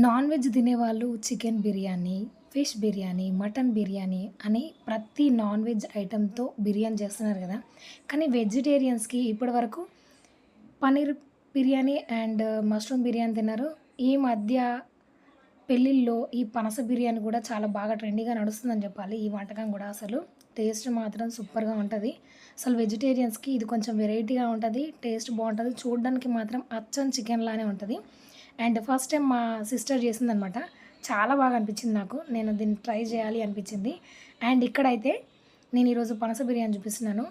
Non veg తినేవాళ్ళు chicken biryani, fish biryani, mutton biryani అని ప్రతి నాన్ వెజ్ ఐటెంతో బిర్యానీ చేస్తున్నారు కదా. కానీ వెజిటేరియన్స్‌కి ఇప్పటివరకు పన్నీర్ బిర్యానీ అండ్ మష్రూమ్ బిర్యానీ తిన్నారు. ఈ మధ్య పెళ్ళిళ్ళలో ఈ పనస బిర్యానీ కూడా చాలా బాగా ట్రెండీగా నడుస్తుందని చెప్పాలి. ఈ వంటకం కూడా అసలు టేస్ట్ మాత్రం సూపర్‌గా ఉంటుంది. అసలు వెజిటేరియన్స్‌కి ఇది కొంచెం వెరైటీగా ఉంటుంది టేస్ట్ బాగుంటుంది. చూడడానికి మాత్రం అచ్చం చికెన్ లానే ఉంటుంది. అండ్ ఫస్ట్ టైం మా సిస్టర్ చేసిందనమాట. చాలా బాగా అనిపించింది నాకు. నేను దీన్ని ట్రై చేయాలి అనిపించింది. అండ్ ఇక్కడైతే నేను ఈరోజు పనస బిర్యానీ చూపిస్తున్నాను.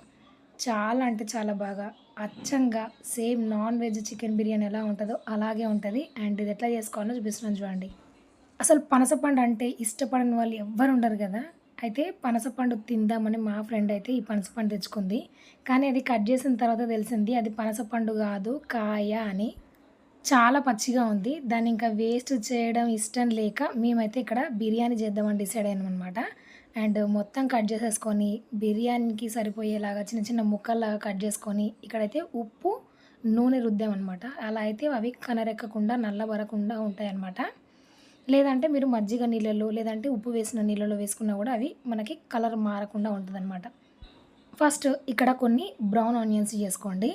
చాలా అంటే చాలా బాగా అచ్చంగా same non veg chicken biryani ఎలా ఉంటుందో అలాగే ఉంటుంది అండ్ ఇది ఎట్లా చేసుకోవాలో చూపిస్తున్నాను చూడండి. అసలు పనసపండు అంటే ఇష్టపడని వాళ్ళు ఎవ్వరు ఉండరు కదా అయితే పనసపండు తిందామని మా ఫ్రెండ్ అయితే ఈ పనసపండు తెచ్చుకుంది. కానీ అది కట్ చేసిన తర్వాత తెలిసింది అది పనసపండు కాదు కాయ అని. చాలా పచ్చిగా ఉంది. దాన్ని ఇంకా వేస్ట్ చేయడం ఇష్టం లేక మేమైతే ఇక్కడ బిర్యానీ చేద్దామని డిసైడ్ అయ్యామనమాట. అండ్ మొత్తం కట్ చేసేసుకొని బిర్యానీకి సరిపోయేలాగా చిన్న చిన్న ముక్కల్లాగా కట్ చేసుకొని ఇక్కడైతే ఉప్పు, నూనె రుద్దామన్నమాట అలా అయితే అవి కనరెక్కకుండా నల్లబడకుండా ఉంటాయన్నమాట. లేదంటే మీరు మజ్జిగ నీళ్ళలో లేదంటే ఉప్పు వేసిన నీళ్ళలో వేసుకున్నా కూడా అవి మనకి కలర్ మారకుండా ఉంటదనమాట. ఫస్ట్ ఇక్కడ కొన్ని బ్రౌన్ ఆనియన్స్ చేసుకోండి.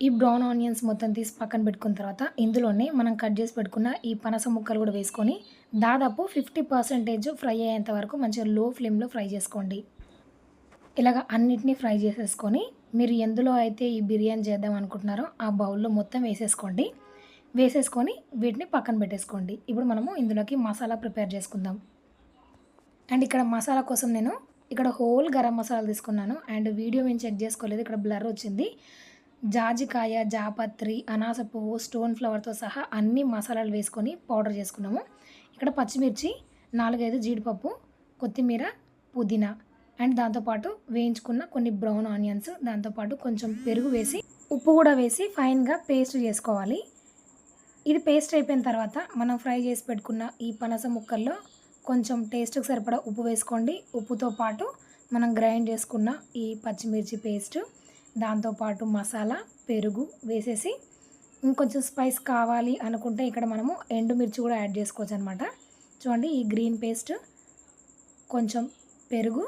ఈ బ్రౌన్ ఆనియన్స్ మొత్తం తీసి పక్కన పెట్టుకున్న తర్వాత ఇందులోనే మనం కట్ చేసి పెట్టుకున్న ఈ పనస ముక్కలు కూడా వేసుకొని దాదాపు 50% ఫ్రై అయ్యేంత వరకు మంచిగా లో ఫ్లేమ్‌లో ఫ్రై చేసుకోండి. ఇలాగ అన్నిటిని ఫ్రై చేసేసుకొని మీరు ఎందులో అయితే ఈ బిర్యానీ చేద్దాం అనుకుంటున్నారో ఆ బౌల్‌లో మొత్తం వేసేసుకోండి. వేసేసుకొని వీటిని పక్కన పెట్టేసుకోండి. ఇప్పుడు మనము ఇందులోకి మసాలా ప్రిపేర్ చేసుకుందాం. అండ్ ఇక్కడ మసాలా కోసం నేను ఇక్కడ హోల్ గరం మసాలా తీసుకున్నాను. అండ్ వీడియో నేను చెక్ చేసుకోలేదు. ఇక్కడ బ్లర్ వచ్చింది. జాజికాయ, జాపత్రి, అనాస పువ్వు, స్టోన్ ఫ్లవర్‌తో సహా అన్ని మసాలాలు వేసుకొని పౌడర్ చేసుకున్నాము. ఇక్కడ పచ్చిమిర్చి, 4, 5 జీడిపప్పు, కొత్తిమీర, పుదీనా అండ్ దాంతోపాటు వేయించుకున్న కొన్ని బ్రౌన్ ఆనియన్స్, దాంతో పాటు కొంచెం పెరుగు వేసి, ఉప్పు కూడా వేసి ఫైన్‌గా పేస్ట్ చేసుకోవాలి. ఇది పేస్ట్ అయిపోయిన తర్వాత మనం ఫ్రై చేసి పెట్టుకున్న ఈ పనస ముక్కల్లో కొంచెం టేస్ట్‌కి సరిపడా ఉప్పు వేసుకోండి. ఉప్పుతో పాటు మనం గ్రైండ్ చేసుకున్న ఈ పచ్చిమిర్చి పేస్ట్, దాంతోపాటు మసాలా, పెరుగు వేసేసి ఇంకొంచెం స్పైస్ కావాలి అనుకుంటే ఇక్కడ మనము ఎండుమిర్చి కూడా యాడ్ చేసుకోవచ్చు అనమాట చూడండి ఈ గ్రీన్ పేస్ట్, కొంచెం పెరుగు,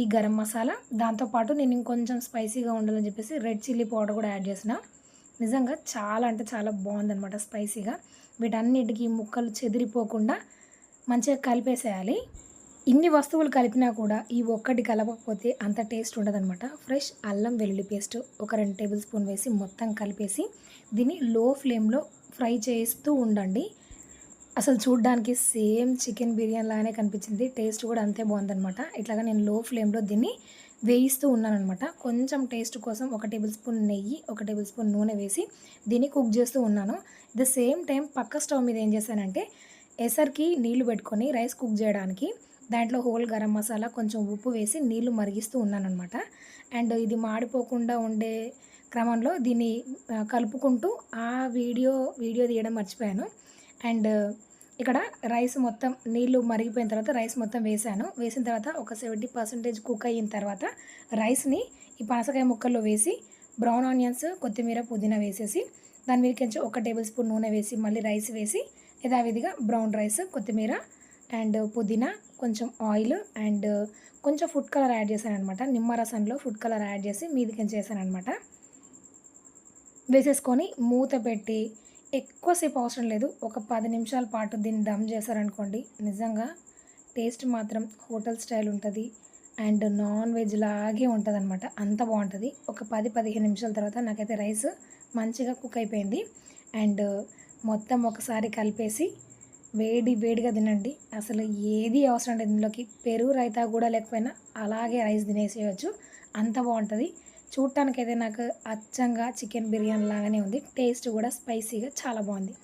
ఈ గరం మసాలా, దాంతో పాటు నేను ఇంకొంచెం స్పైసీగా ఉండాలని చెప్పేసి రెడ్ చిల్లీ పౌడర్ కూడా యాడ్ చేసిన. నిజంగా చాలా అంటే చాలా బాగుందనమాట స్పైసీగా. వీటన్నిటికీ ముక్కలు చెదిరిపోకుండా మంచిగా కలిపేసేయాలి. ఇన్ని వస్తువులు కలిపినా కూడా ఈ ఒక్కటి కలపకపోతే అంత టేస్ట్ ఉండదనమాట. ఫ్రెష్ అల్లం వెల్లుల్లి పేస్ట్ ఒక రెండు టేబుల్ స్పూన్ వేసి మొత్తం కలిపేసి దీన్ని లో ఫ్లేమ్‌లో ఫ్రై చేస్తూ ఉండండి. అసలు చూడ్డానికి సేమ్ చికెన్ బిర్యానీ లాగానే కనిపించింది. టేస్ట్ కూడా అంతే బాగుందనమాట ఇట్లాగా నేను లో ఫ్లేమ్‌లో దీన్ని వేయిస్తూ ఉన్నానమాట కొంచెం టేస్ట్ కోసం ఒక టేబుల్ స్పూన్ నెయ్యి, ఒక టేబుల్ స్పూన్ నూనె వేసి దీన్ని కుక్ చేస్తూ ఉన్నాను. ద సేమ్ టైం పక్క స్టవ్ మీద ఏం చేశానంటే ఎసర్‌కి నీళ్ళు పెట్టుకొని రైస్ కుక్ చేయడానికి దాంట్లో హోల్ గరం మసాలా, కొంచెం ఉప్పు వేసి నీళ్ళు మరిగిస్తూ ఉన్నాననమాట. అండ్ ఇది మాడిపోకుండా ఉండే క్రమంలో దీన్ని కలుపుకుంటూ ఆ వీడియో వీడియో తీయడం మర్చిపోయాను. అండ్ ఇక్కడ రైస్ మొత్తం నీళ్ళు మరిగిపోయిన తర్వాత రైస్ మొత్తం వేశాను. వేసిన తర్వాత ఒక 70% కుక్ అయిన తర్వాత రైస్‌ని ఈ పనసకాయ ముక్కల్లో వేసి బ్రౌన్ ఆనియన్స్, కొత్తిమీర, పుదీనా వేసేసి దాని మీద కొంచెం ఒక టేబుల్ స్పూన్ నూనె వేసి మళ్ళీ రైస్ వేసి యథావిధిగా బ్రౌన్ రైస్, కొత్తిమీర అండ్ పుదీనా, కొంచెం ఆయిల్ అండ్ కొంచెం ఫుడ్ కలర్ యాడ్ చేశాననమాట. నిమ్మరసంలో ఫుడ్ కలర్ యాడ్ చేసి మీదికించి వేశాననమాట. వేసేసుకొని మూత పెట్టి ఎక్కువసేపు అవసరం లేదు. ఒక పది నిమిషాల పాటు దీన్ని దమ్ చేశారనుకోండి నిజంగా టేస్ట్ మాత్రం హోటల్ స్టైల్ ఉంటుంది అండ్ నాన్ వెజ్ లాగే ఉంటుంది అనమాట అంత బాగుంటుంది ఒక 10, 15 నిమిషాల తర్వాత నాకైతే రైస్ మంచిగా కుక్ అయిపోయింది. అండ్ మొత్తం ఒకసారి కలిపేసి వేడి వేడిగా తినండి. అసలు ఏది అవసరం లేదు ఇందులోకి. పెరుగు రైతా కూడా లేకపోయినా అలాగే రైస్ తినేసేయచ్చు అంత బాగుంటుంది చూడటానికైతే నాకు అచ్చంగా చికెన్ బిర్యానీ లాగానే ఉంది. టేస్ట్ కూడా స్పైసీగా చాలా బాగుంది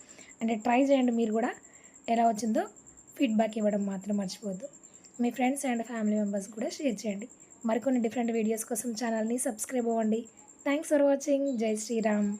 అంటే ట్రై చేయండి మీరు కూడా ఎలా వచ్చిందో ఫీడ్‌బ్యాక్ ఇవ్వడం మాత్రం మర్చిపోవద్దు. మీ ఫ్రెండ్స్ అండ్ ఫ్యామిలీ మెంబర్స్ కూడా షేర్ చేయండి. మరికొన్ని డిఫరెంట్ వీడియోస్ కోసం ఛానల్‌ని సబ్స్క్రైబ్ అవ్వండి. Thanks for watching. జై శ్రీరామ్.